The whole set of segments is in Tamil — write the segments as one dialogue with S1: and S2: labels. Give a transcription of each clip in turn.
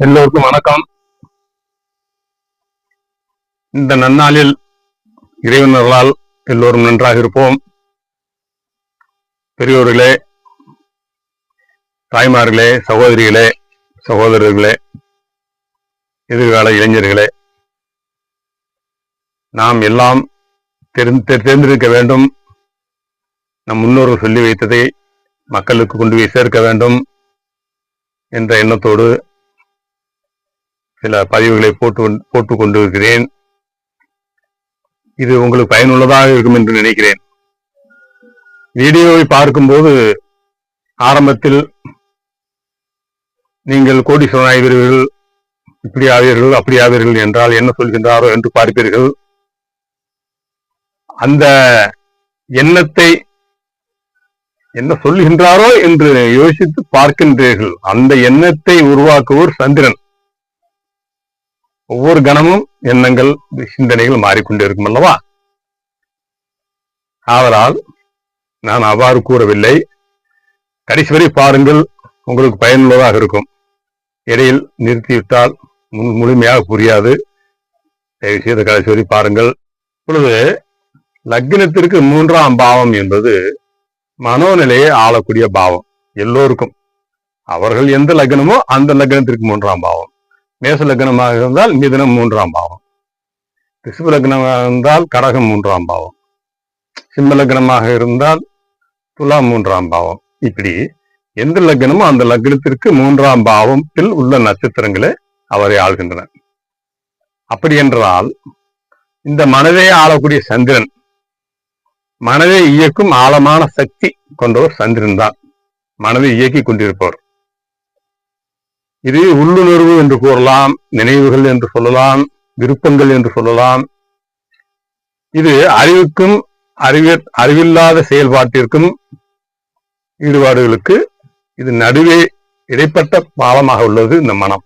S1: எல்லோருக்கும் வணக்கம். இந்த நன்னாளில் இறைவனர்களால் எல்லோரும் நன்றாக இருப்போம். பெரியோர்களே தாய்மார்களே சகோதரிகளே சகோதரர்களே எதிர்கால இளைஞர்களே நாம் எல்லாம் தெரிந்து தெரிந்திருக்க வேண்டும். நம் முன்னோர்கள் சொல்லி வைத்ததை மக்களுக்கு கொண்டு போய் சேர்க்க வேண்டும். என்ற எண்ணத்தோடு சில பதிவுகளை போட்டு கொண்டு- கொண்டிருக்கிறேன். இது உங்களுக்கு பயனுள்ளதாக இருக்கும் என்று நினைக்கிறேன். வீடியோவை பார்க்கும்போது ஆரம்பத்தில் நீங்கள் கோடீஸ்வரன் ஆய்வீர்கள் இப்படி ஆவீர்கள் அப்படி ஆவீர்கள் என்றால் என்ன சொல்கின்றாரோ என்று பார்ப்பீர்கள். அந்த எண்ணத்தை என்ன சொல்கின்றாரோ என்று யோசித்து பார்க்கின்றீர்கள். அந்த எண்ணத்தை உருவாக்குவோர் சந்திரன். ஒவ்வொரு கணமும் எண்ணங்கள் சிந்தனைகள் மாறிக்கொண்டே இருக்கும் அல்லவா? ஆதலால் நான் அவ்வாறு கூறவில்லை. கடைசி வரை பாருங்கள் உங்களுக்கு பயனுள்ளதாக இருக்கும். இடையில் நிறுத்திவிட்டால் முன் முழுமையாக புரியாது. தயவு செய்து கடைசி வரை பாருங்கள். இப்பொழுது லக்னத்திற்கு மூன்றாம் பாவம் என்பது மனோநிலையை ஆளக்கூடிய பாவம் எல்லோருக்கும். அவர்கள் எந்த லக்னமோ அந்த லக்னத்திற்கு மூன்றாம் பாவம். மேச லக்னமாக இருந்தால் மிதுனம் மூன்றாம் பாவம். ரிஷப லக்னமாக இருந்தால் கடகம் மூன்றாம் பாவம். சிம்ம லக்னமாக இருந்தால் துலா மூன்றாம் பாவம். இப்படி எந்த லக்னமோ அந்த லக்னத்திற்கு மூன்றாம் பாவத்தில் உள்ள நட்சத்திரங்களே அவரை ஆள்கின்றன அப்படி என்றால் இந்த மனதை ஆளக்கூடிய சந்திரன் மனதை இயக்கும் ஆழமான சக்தி கொண்டவர் சந்திரன் தான் மனதை இயக்கி கொண்டிருப்பவர். இது உள்ளுணர்வு என்று கூறலாம் நினைவுகள் என்று சொல்லலாம் விருப்பங்கள் என்று சொல்லலாம். இது அறிவுக்கும் அறிவி அறிவில்லாத செயல்பாட்டிற்கும் ஈடுபாடுகளுக்கு இது நடுவே இடைப்பட்ட பாலமாக உள்ளது இந்த மனம்.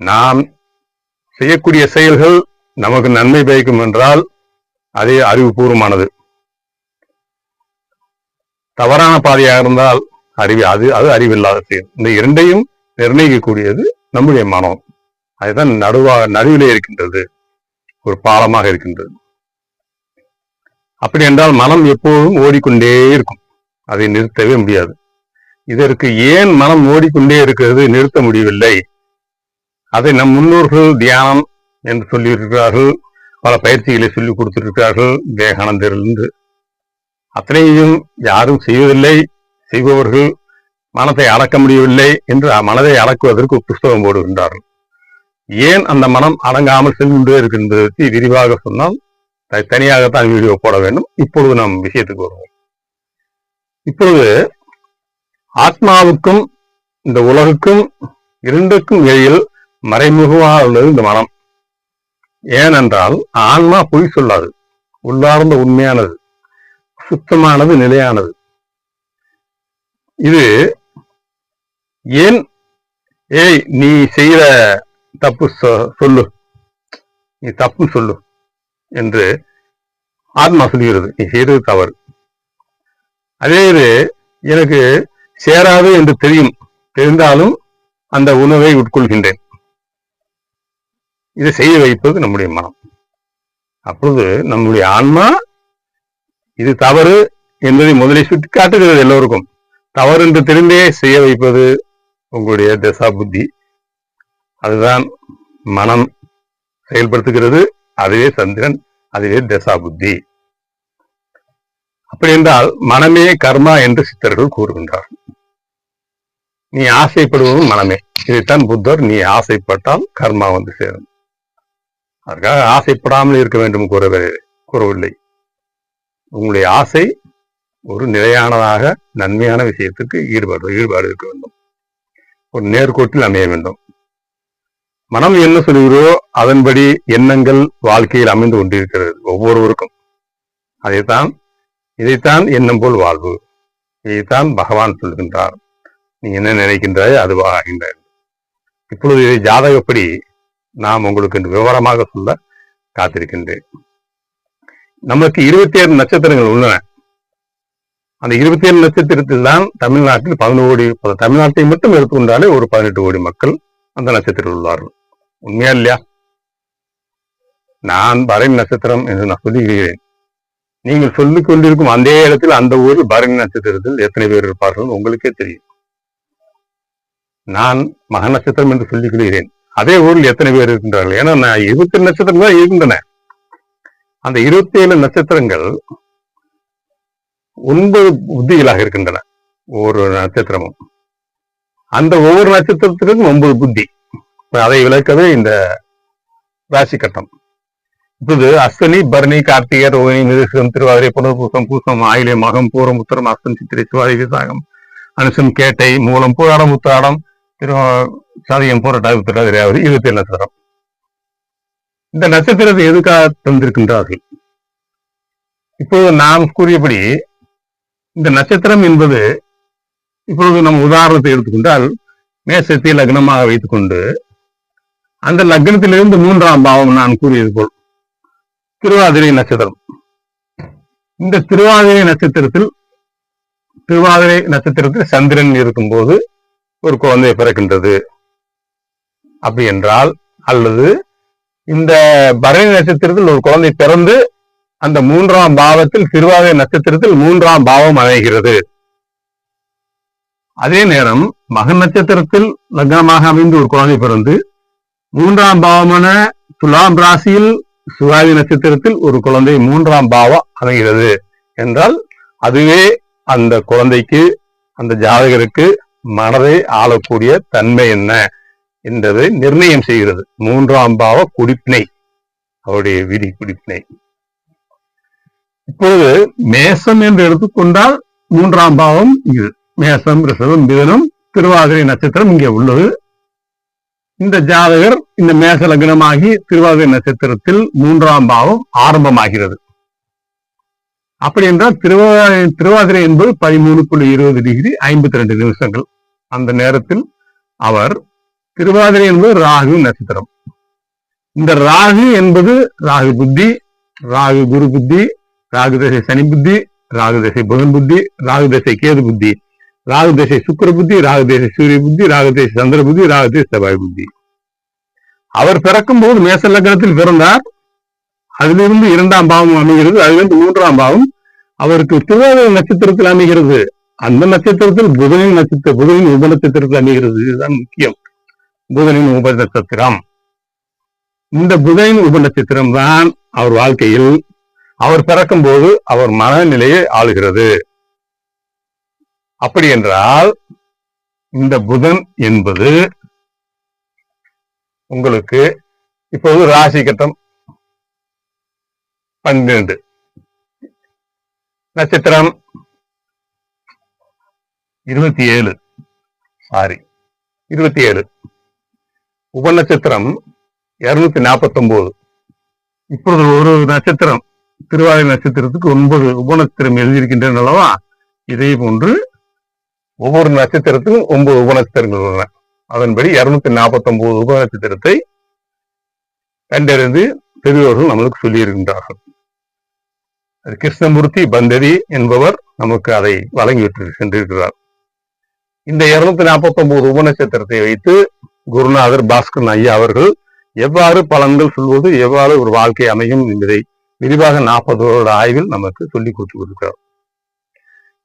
S1: நாம் செய்யக்கூடிய செயல்கள் நமக்கு நன்மை பயக்கும் என்றால் அதே அறிவுபூர்வமானது தவறான பாதையாக இருந்தால் அறிவு அது அது அறிவில்லாத செயல். இந்த இரண்டையும் நிர்ணயிக்கக்கூடியது நம்முடைய மனம். அதுதான் நடுவா நடுவிலே இருக்கின்றது. ஒரு பாலமாக இருக்கின்றது. அப்படி என்றால் மனம் எப்போதும் ஓடிக்கொண்டே இருக்கும். அதை நிறுத்தவே முடியாது. இதற்கு ஏன் மனம் ஓடிக்கொண்டே இருக்கிறது நிறுத்த முடியவில்லை? அதை நம் முன்னோர்கள் தியானம் என்று சொல்லியிருக்கிறார்கள். பல பயிற்சிகளை சொல்லிக் கொடுத்திருக்கிறார்கள். விவேகானந்தரிலிருந்து. அத்தனையும் யாரும் செய்வதில்லை. செய்பவர்கள் மனத்தை அடக்க முடியவில்லை என்று மனதை அடக்குவதற்கு புஸ்தகம் போடுகின்றார்கள். ஏன் அந்த மனம் அடங்காமல் சென்று இருக்கின்றது பற்றி விரிவாக சொன்னால் தனியாகத்தான் வீடியோ போட வேண்டும். இப்பொழுது நாம் விஷயத்துக்கு வருவோம். இப்பொழுது ஆத்மாவுக்கும் இந்த உலகுக்கும் இரண்டுக்கும் இடையில் மறைமுகமாக உள்ளது இந்த மனம். ஏனென்றால் ஆன்மா பொய் சொல்லாது. உள்ளார்ந்த உண்மையானது சுத்தமானது நிலையானது. இது ஏன்? ஏய் நீ செய்யற தப்பு சொ- சொல்லு. நீ தப்பு சொல்லு என்று ஆத்மா சொல்கிறது. நீ செய்யறது தவறு. அதே இது எனக்கு சேராது என்று தெரியும். தெரிந்தாலும் அந்த உணவை உட்கொள்கின்றேன். இதை செய்ய வைப்பது நம்முடைய மனம். அப்பொழுது நம்முடைய ஆன்மா இது தவறு என்பதை முதலில் சுட்டி காட்டுகிறது எல்லோருக்கும். தவறு என்று தெரிந்தே செய்ய வைப்பது உங்களுடைய தசா புத்தி. அதுதான் மனம் செயல்படுத்துகிறது அதுவே சந்திரன் அதுவே தசா புத்தி. அப்படி என்றால் மனமே கர்மா என்று சித்தர்கள் கூறுகின்றார். நீ ஆசைப்படுவதும் மனமே. இதைத்தான் புத்தர் நீ ஆசைப்பட்டால் கர்மா வந்து சேரும். அதற்காக ஆசைப்படாமல் இருக்க வேண்டும் கூறவே கூறவில்லை. உங்களுடைய ஆசை ஒரு நிலையானதாக நன்மையான விஷயத்துக்கு ஈடுபாடு ஈடுபாடு இருக்க வேண்டும். ஒரு நேர்கோட்டில் அமைய வேண்டும். மனம் என்ன சொல்கிறோ அதன்படி எண்ணங்கள் வாழ்க்கையில் அமைந்து கொண்டிருக்கிறது ஒவ்வொருவருக்கும். அதைத்தான் இதைத்தான் எண்ணம் போல் வாழ்வு. இதைத்தான் பகவான் சொல்கின்றார். நீ என்ன நினைக்கின்றாய் அதுவாக ஆகின்றாய் இப்பொழுது இதை ஜாதகப்படி நாம் உங்களுக்கு இன்று விவரமாக சொல்ல காத்திருக்கின்றேன். நமக்கு இருபத்தி ஏழு நட்சத்திரங்கள் உள்ளன. அந்த இருபத்தி ஏழு நட்சத்திரத்தில் தான் தமிழ்நாட்டில் பதினோரு கோடி தமிழ்நாட்டை மட்டும் எடுத்துக்கொண்டாலே ஒரு பதினெட்டு கோடி மக்கள் அந்த நட்சத்திரத்தில் உள்ளார்கள். உண்மையா இல்லையா? நான் பரணி நட்சத்திரம் என்று நான் சொல்லுகிறேன். நீங்கள் சொல்லிக் கொண்டிருக்கும் அந்த இடத்தில் அந்த ஊரில் பரணி நட்சத்திரத்தில் எத்தனை பேர் இருப்பார்கள் உங்களுக்கே தெரியும். நான் மக நட்சத்திரம் என்று சொல்லிக்கொள்கிறேன் அதே ஊரில் எத்தனை பேர் இருக்கின்றார்கள்? ஏன்னா நான் இருபத்தி நட்சத்திரங்கள் நட்சத்திரம் தான் இருக்கின்றன. அந்த இருபத்தி ஏழு நட்சத்திரங்கள் ஒன்பது புத்திகளாக இருக்கின்றன. ஒவ்வொரு நட்சத்திரமும். அந்த ஒவ்வொரு நட்சத்திரத்திற்கும் ஒன்பது புத்தி. அதை விளக்கவே இந்த ராசி கட்டம். இப்போது அஸ்வினி பரணி கார்த்திகை ரோகிணி மிருகம் திருவாதிரை புனர்பூசம் பூசம் ஆயிலே மகம் பூரம் உத்தரம் அஸ்தம் சித்திரை சிவாதி விசாகம் அனுசம் கேட்டை மூலம் பூராடம் உத்தாடம் திரு சாதியம் போராட்டம் உத்திராதிரையாவது இருபத்தி ஏழு நட்சத்திரம். இந்த நட்சத்திரத்தை எதுக்காக தந்திருக்கின்றார்கள்? இப்போது நாம் கூறியபடி இந்த நட்சத்திரம் என்பது இப்பொழுது நம்ம உதாரணத்தை எடுத்துக்கொண்டால் மேசத்தை லக்னமாக வைத்துக்கொண்டு அந்த லக்னத்திலிருந்து மூன்றாம் பாவம் நான் கூறியது போல் திருவாதிரை நட்சத்திரம். இந்த திருவாதிரை நட்சத்திரத்தில் திருவாதிரை நட்சத்திரத்தில் சந்திரன் இருக்கும்போது ஒரு குழந்தை பிறக்கின்றது. அப்படி என்றால் அல்லது இந்த பரணி நட்சத்திரத்தில் ஒரு குழந்தை பிறந்து அந்த மூன்றாம் பாவத்தில் திருவாதிரை நட்சத்திரத்தில் மூன்றாம் பாவம் அமைகிறது. அதே நேரம் மகன் நட்சத்திரத்தில் லக்னமாக அமைந்து ஒரு குழந்தை பிறந்து மூன்றாம் பாவமான துலாம் ராசியில் சுகாதி நட்சத்திரத்தில் ஒரு குழந்தை மூன்றாம் பாவம் அமைகிறது. என்றால் அதுவே அந்த குழந்தைக்கு அந்த ஜாதகருக்கு மனதை ஆளக்கூடிய தன்மை என்ன என்பதை நிர்ணயம் செய்கிறது. மூன்றாம் பாவ குடிப்பினை அவருடைய விதி குடிப்பினை. இப்பொழுது மேசம் என்று எடுத்துக்கொண்டால் மூன்றாம் பாவம் இது. மேசம் ரிஷபம் மிதனம் திருவாதிரை நட்சத்திரம் இங்கே உள்ளது. இந்த ஜாதகர் இந்த மேச லக்னமாகி திருவாதிரை நட்சத்திரத்தில் மூன்றாம் பாவம் ஆரம்பமாகிறது. அப்படி என்றால் திருவாதிரை திருவாதிரை என்பது பதிமூணு புள்ளி இருபது டிகிரி ஐம்பத்தி ரெண்டு நிமிஷங்கள். அந்த நேரத்தில் அவர் திருவாதிரை என்பது ராகு நட்சத்திரம். இந்த ராகு என்பது ராகு புத்தி ராகு குரு புத்தி ராகு தசை சனி புத்தி ராகு தசை புதன் புத்தி ராகு தசை கேது புத்தி. ராகு தசை சுக்கர புத்தி ராகுதேச சூரிய புத்தி ராகுதேச சந்திர புத்தி ராகு செவ்வாய் புத்தி. அவர் பிறக்கும் போது மேச லக்னத்தில் பிறந்தார். அதிலிருந்து இரண்டாம் பாவம் அமைகிறது. அதிலிருந்து மூன்றாம் பாவம் அவருக்கு திருவாதிரை நட்சத்திரத்தில் அமைகிறது. அந்த நட்சத்திரத்தில் புதனின் நட்சத்திர புதனின் உப நட்சத்திரத்தில் அமைகிறது. இதுதான் முக்கியம். புதனின் உப நட்சத்திரம். இந்த புதனின் உப நட்சத்திரம் தான் அவர் வாழ்க்கையில் அவர் பிறக்கும் போது அவர் மனநிலையை ஆளுகிறது. அப்படி என்றால் இந்த புதன் என்பது உங்களுக்கு இப்போது ராசி கட்டம் பன்னிரண்டு. நட்சத்திரம் இருபத்தி ஏழு. சாரி இருபத்தி ஏழு. உபநட்சத்திரம் இருநூத்தி நாற்பத்தி ஒன்பது இப்பொழுது ஒரு நட்சத்திரம் திருவாதிரை நட்சத்திரத்துக்கு ஒன்பது உபநட்சத்திரம் எழுதியிருக்கின்றன அல்லவா? இதே போன்று ஒவ்வொரு நட்சத்திரத்துக்கும் ஒன்பது உபநட்சத்திரங்கள் உள்ளன. அதன்படி இருநூத்தி நாற்பத்தி ஒன்பது உபநட்சத்திரத்தை கண்டறிந்து பெரியோர்கள் நம்மளுக்கு சொல்லியிருக்கின்றார்கள். அது கிருஷ்ணமூர்த்தி பந்தரி என்பவர் நமக்கு அதை வழங்கிவிட்டு சென்றிருக்கிறார். இந்த இருநூத்தி நாற்பத்தி ஒன்பது உபநட்சத்திரத்தை வைத்து குருநாதர் பாஸ்கரன் ஐயா அவர்கள் எவ்வாறு பலன்கள் சொல்வது எவ்வாறு ஒரு வாழ்க்கை அமையும் என்பதை விரிவாக நாற்பது வருட ஆய்வில் நமக்கு சொல்லிக் கொடுத்து கொடுக்கிறோம்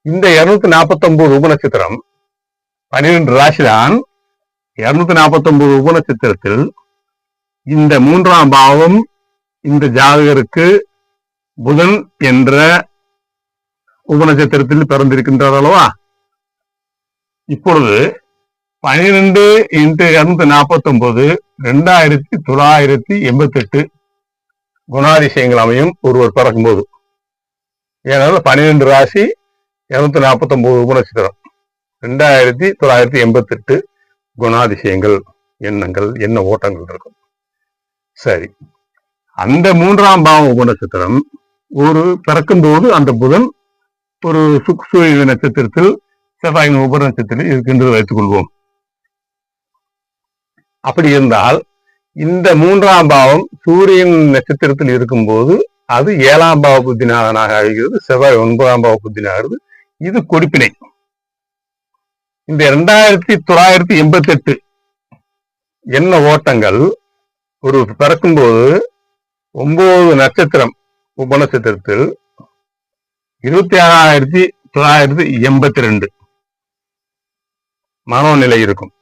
S1: இந்த இருநூத்தி நாற்பத்தி ஒன்பது உபநட்சத்திரம் பன்னிரெண்டு ராசிதான். இருநூத்தி நாற்பத்தி ஒன்பது உபநட்சத்திரத்தில் இந்த மூன்றாம் பாவம் இந்த ஜாதகருக்கு புதன் என்ற உபநட்சத்திரத்தில் பிறந்திருக்கின்றார் அல்லவா? இப்பொழுது பனிரெண்டு இன்ட்டு இருநூத்தி நாற்பத்தி ஒன்பது ரெண்டாயிரத்தி தொள்ளாயிரத்தி எண்பத்தி எட்டு குணாதிசயங்கள் அமையும் ஒருவர் பிறக்கும்போது. ஏனால பன்னிரெண்டு ராசி இருநூத்தி நாற்பத்தி ஒன்பது உபநட்சத்திரம் ரெண்டாயிரத்தி தொள்ளாயிரத்தி எண்பத்தி எட்டு குணாதிசயங்கள் எண்ணங்கள் என்ன ஓட்டங்கள் இருக்கும். சரி. அந்த மூன்றாம் பாவம் உபநட்சத்திரம் ஒரு பிறக்கும்போது அந்த புதன் ஒரு சுக்சூரிய நட்சத்திரத்தில் செவ்வாயின் உப நட்சத்திரத்தில் இருக்கின்றது வைத்துக் கொள்வோம். அப்படி இருந்தால் இந்த மூன்றாம் பாவம் சூரியன் நட்சத்திரத்தில் இருக்கும்போது அது ஏழாம் பாவ புத்திநாதனாக ஆகிறது செவ்வாய் ஒன்பதாம் பாவ புத்தினாகிறது இது கொடுப்பினை. இந்த இரண்டாயிரத்தி தொள்ளாயிரத்தி எண்பத்தி எட்டு என்ன ஓட்டங்கள் ஒரு பிறக்கும்போது ஒன்பது நட்சத்திரம் உப நட்சத்திரத்தில் இருபத்தி ஆறாயிரத்தி தொள்ளாயிரத்தி எண்பத்தி ரெண்டு மனோநிலை இருக்கும்.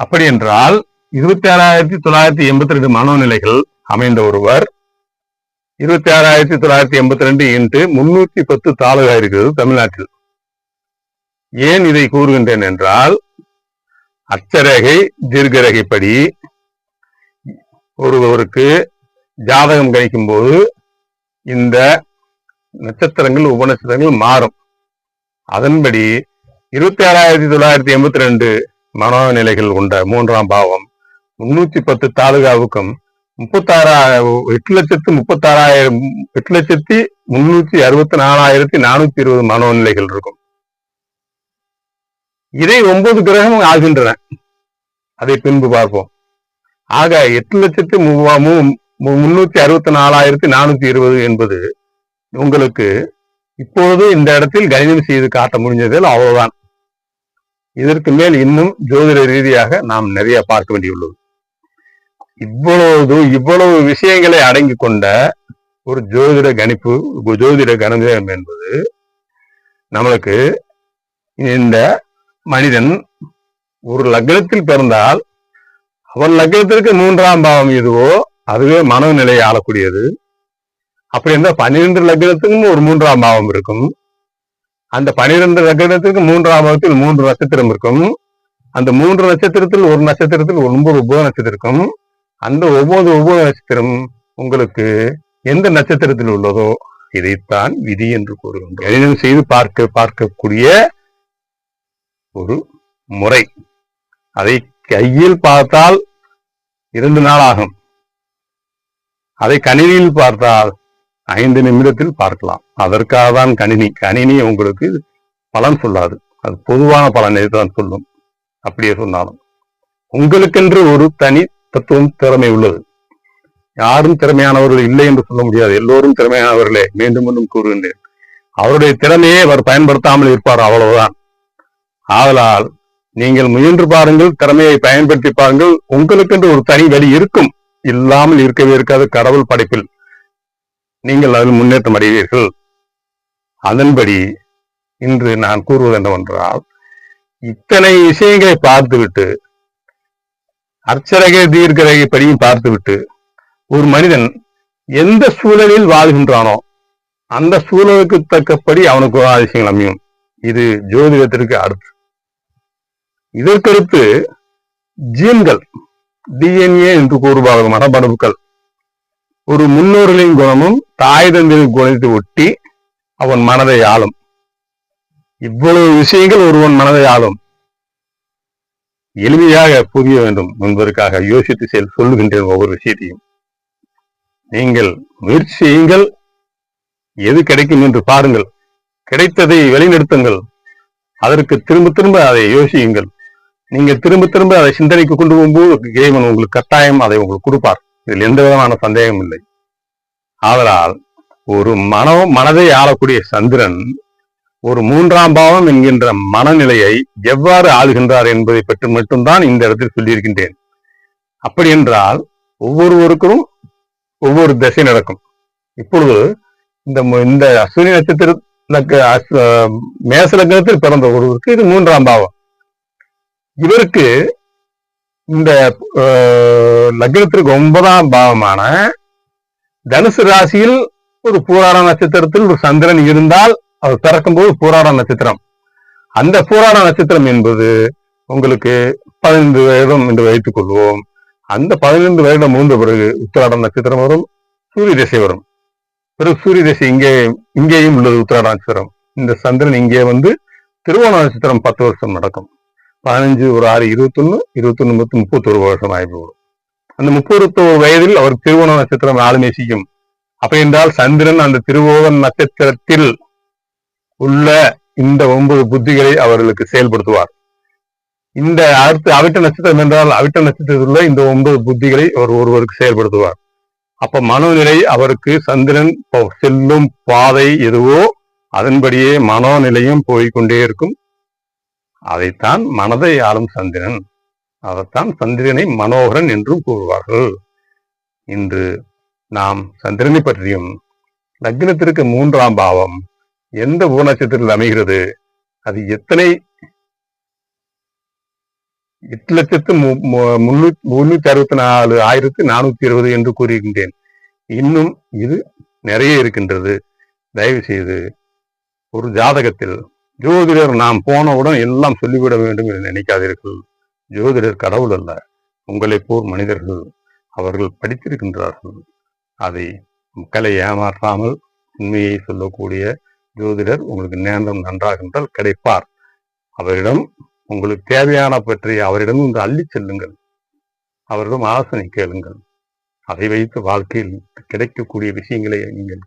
S1: அப்படி என்றால் இருபத்தி ஆறாயிரத்தி தொள்ளாயிரத்தி எண்பத்தி ரெண்டு மனோநிலைகள் அமைந்த ஒருவர் இருபத்தி ஆறாயிரத்தி தொள்ளாயிரத்தி எண்பத்தி ரெண்டு இன்று முன்னூத்தி பத்து தாலுகா இருக்கிறது தமிழ்நாட்டில். ஏன் இதை கூறுகின்றேன் என்றால் அச்சரேகை தீர்க்கரேகைப்படி ஒருவருக்கு ஜாதகம் கணிக்கும் போது இந்த நட்சத்திரங்கள் உபநட்சத்திரங்கள் மாறும். அதன்படி இருபத்தி ஆறாயிரத்தி தொள்ளாயிரத்தி எண்பத்தி ரெண்டு மனோநிலைகள் கொண்ட மூன்றாம் பாவம். முன்னூத்தி பத்து தாலுகாவுக்கும் முப்பத்தாறாயிரம் எட்டு லட்சத்து முப்பத்தாறாயிரம் எட்டு லட்சத்தி முன்னூத்தி அறுபத்தி நாலாயிரத்தி நானூத்தி இருபது மனோநிலைகள் இருக்கும். இதை ஒன்பது கிரகம் ஆகின்றன. அதை பின்பு பார்ப்போம். ஆக எட்டு லட்சத்தி முன்னூத்தி அறுபத்தி நாலாயிரத்தி நானூத்தி இருபது என்பது உங்களுக்கு இப்பொழுது இந்த இடத்தில் கணிதம் செய்து காட்ட முடிஞ்சதில் அவ்வளவுதான். இதற்கு மேல் இன்னும் ஜோதிட ரீதியாக நாம் நிறைய பார்க்க வேண்டியுள்ளது. இவ்வளவு இவ்வளவு விஷயங்களை அடங்கி கொண்ட ஒரு ஜோதிட கணிப்பு ஜோதிட கணிதம் என்பது நம்மளுக்கு இந்த மனிதன் ஒரு லக்னத்தில் பிறந்தால் அவன் லக்னத்திற்கு மூன்றாம் பாவம் எதுவோ அதுவே மனநிலையை ஆளக்கூடியது. அப்படி இருந்தால் பன்னிரெண்டு லக்னத்துக்கும் ஒரு மூன்றாம் பாவம் இருக்கும். அந்த பனிரெண்டு நட்சத்திரத்துக்கு மூன்றாம் பாவத்தில் மூன்று நட்சத்திரம் இருக்கும். அந்த மூன்று நட்சத்திரத்தில் ஒரு நட்சத்திரத்தில் ஒன்பது ஒவ்வொரு நட்சத்திரம் இருக்கும் அந்த ஒவ்வொரு ஒவ்வொரு நட்சத்திரம் உங்களுக்கு எந்த நட்சத்திரத்தில் உள்ளதோ இதைத்தான் விதி என்று கூறுகின்றோம். கணிதம் செய்து பார்க்க பார்க்கக்கூடிய ஒரு முறை. அதை கையில் பார்த்தால் இரண்டு நாள் ஆகும். அதை கணினியில் பார்த்தால் ஐந்து நிமிடத்தில் பார்க்கலாம். அதற்காக தான் கணினி. கணினி உங்களுக்கு பலன் சொல்லாது. அது பொதுவான பலனை தான் சொல்லும். அப்படியே சொன்னாலும். உங்களுக்கென்று ஒரு தனி தத்துவம் திறமை உள்ளது. யாரும் திறமையானவர்கள் இல்லை என்று சொல்ல முடியாது. எல்லோரும் திறமையானவர்களே. மீண்டும் மீண்டும் கூறுகின்றேன். அவருடைய திறமையை அவர் பயன்படுத்தாமல் இருப்பார் அவ்வளவுதான். ஆதலால் நீங்கள் முயன்று பாருங்கள் திறமையை பயன்படுத்தி பாருங்கள். உங்களுக்கென்று ஒரு தனி வழி இருக்கும். இல்லாமல் இருக்கவே இருக்காது. கடவுள் படைப்பில். நீங்கள் அதில் முன்னேற்றம் அடைவீர்கள். அதன்படி இன்று நான் கூறுவது என்னவென்றால் இத்தனை விஷயங்களை பார்த்துவிட்டு அர்ச்சரகை தீர்க்கரகை படியும் பார்த்துவிட்டு ஒரு மனிதன் எந்த சூழலில் வாழ்கின்றானோ அந்த சூழலுக்கு தக்கபடி அவனுக்கு அதிசயங்கள் அமையும். இது ஜோதிடத்திற்கு அடுத்து. இதற்கடுத்து ஜீன்கள் டிஎன்ஏ என்று கூறுபார்கள் மரபணுக்கள். ஒரு முன்னோர்களின் குணமும் தாய் தந்தையின் குணத்தை ஒட்டி அவன் மனதை ஆளும். இவ்வளவு விஷயங்கள் ஒருவன் மனதை ஆளும். எளிமையாக புரிய வேண்டும் என்பதற்காக யோசித்து செல் சொல்லுகின்றேன் ஒவ்வொரு விஷயத்தையும். நீங்கள் முயற்சி செய்யுங்கள். எது கிடைக்கும் என்று பாருங்கள். கிடைத்ததை வழிநடத்துங்கள். அதற்கு திரும்ப திரும்ப அதை யோசியுங்கள். நீங்கள் திரும்ப திரும்ப அதை சிந்தனைக்கு கொண்டு போகும்போது இறைவன் உங்களுக்கு கட்டாயம் அதை உங்களுக்கு கொடுப்பார். இதில் எந்த விதமான சந்தேகம் இல்லை. ஆதலால் ஒரு மனோ மனதை ஆளக்கூடிய சந்திரன் ஒரு மூன்றாம் பாவம் என்கின்ற மனநிலையை எவ்வாறு ஆளுகின்றார் என்பதை பற்றி மட்டும்தான் இந்த இடத்தில் சொல்லியிருக்கின்றேன். அப்படி என்றால் ஒவ்வொருவருக்கும் ஒவ்வொரு திசை நடக்கும். இப்பொழுது இந்த இந்த அஸ்வினி நட்சத்திர மேச லக்னத்தில் பிறந்த ஒருவருக்கு இது மூன்றாம் பாவம். இவருக்கு இந்த லக்னத்திற்கு ஒன்பதாம் பாவமான தனுசு ராசியில் ஒரு பூராட நட்சத்திரத்தில் ஒரு சந்திரன் இருந்தால் அவர் பிறக்கும்போது பூராட நட்சத்திரம். அந்த பூராட நட்சத்திரம் என்பது உங்களுக்கு பதினைந்து வருடம் என்று வைத்துக் கொள்வோம். அந்த பதினைந்து வருடம் மூன்று பிறகு உத்திராட நட்சத்திரம் வரும் சூரிய திசை வரும். பிறகு சூரிய திசை இங்கே இங்கேயும் உள்ளது உத்திராட நட்சத்திரம். இந்த சந்திரன் இங்கே வந்து திருவோண நட்சத்திரம் பத்து வருஷம் நடக்கும். பதினஞ்சு ஒரு ஆறு இருபத்தொன்னு இருபத்தொன்னு முப்பத்தி முப்பத்தொரு வருஷம் ஆகிவிடும் அந்த முப்பத்தொரு வயதில் அவர் திருவோண நட்சத்திரம் ஆளுமை செய்யும் அப்ப என்றால் சந்திரன் அந்த திருவோண நட்சத்திரத்தில் உள்ள இந்த ஒன்பது புத்திகளை அவர்களுக்கு செயல்படுத்துவார். இந்த அடுத்து அவிட்ட நட்சத்திரம் என்றால் அவிட்ட நட்சத்திரத்தில் உள்ள இந்த ஒன்பது புத்திகளை அவர் ஒருவருக்கு செயல்படுத்துவார். அப்ப மனோநிலை அவருக்கு சந்திரன் செல்லும் பாதை எதுவோ அதன்படியே மனோநிலையும் போய்க்கொண்டே இருக்கும். அதைத்தான் மனதை ஆளும் சந்திரன் அதைத்தான் சந்திரனை மனோகரன் என்றும் கூறுவார்கள். இன்று நாம் சந்திரனை பற்றியும் லக்னத்திற்கு மூன்றாம் பாவம் எந்த பூநட்சத்திரத்தில் அமைகிறது அது எத்தனை எட்டு லட்சத்து மு- முன்னூத்தி முன்னூத்தி அறுபத்தி நாலு ஆயிரத்தி நானூத்தி இருபது என்று கூறியிருக்கின்றேன் இன்னும் இது நிறைய இருக்கின்றது. தயவு செய்து ஒரு ஜாதகத்தில் ஜோதிடர் நாம் போனவுடன் எல்லாம் சொல்லிவிட வேண்டும் என்று நினைக்காதீர்கள். ஜோதிடர் கடவுள் அல்ல. உங்களைப் போர் மனிதர்கள் அவர்கள் படித்திருக்கின்றார்கள். அதை மக்களை ஏமாற்றாமல் உண்மையை சொல்லக்கூடிய ஜோதிடர் உங்களுக்கு நேரம் நன்றாக என்றால் கிடைப்பார். அவரிடம் உங்களுக்கு தேவையான பற்றி அவரிடம் இந்த அள்ளிச் செல்லுங்கள். அவரிடம் ஆலோசனை கேளுங்கள். அதை வைத்து வாழ்க்கையில் கிடைக்கக்கூடிய விஷயங்களை நீங்கள்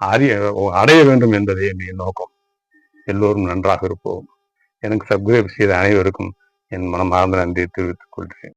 S1: அறிய அடைய வேண்டும் என்பதே என் நோக்கம். எல்லோரும் நன்றாக இருப்போம். எனக்கு சப்ஸ்கிரைப் செய்த அனைவருக்கும் என் மனமார்ந்த நன்றியை தெரிவித்துக் கொள்கிறேன்.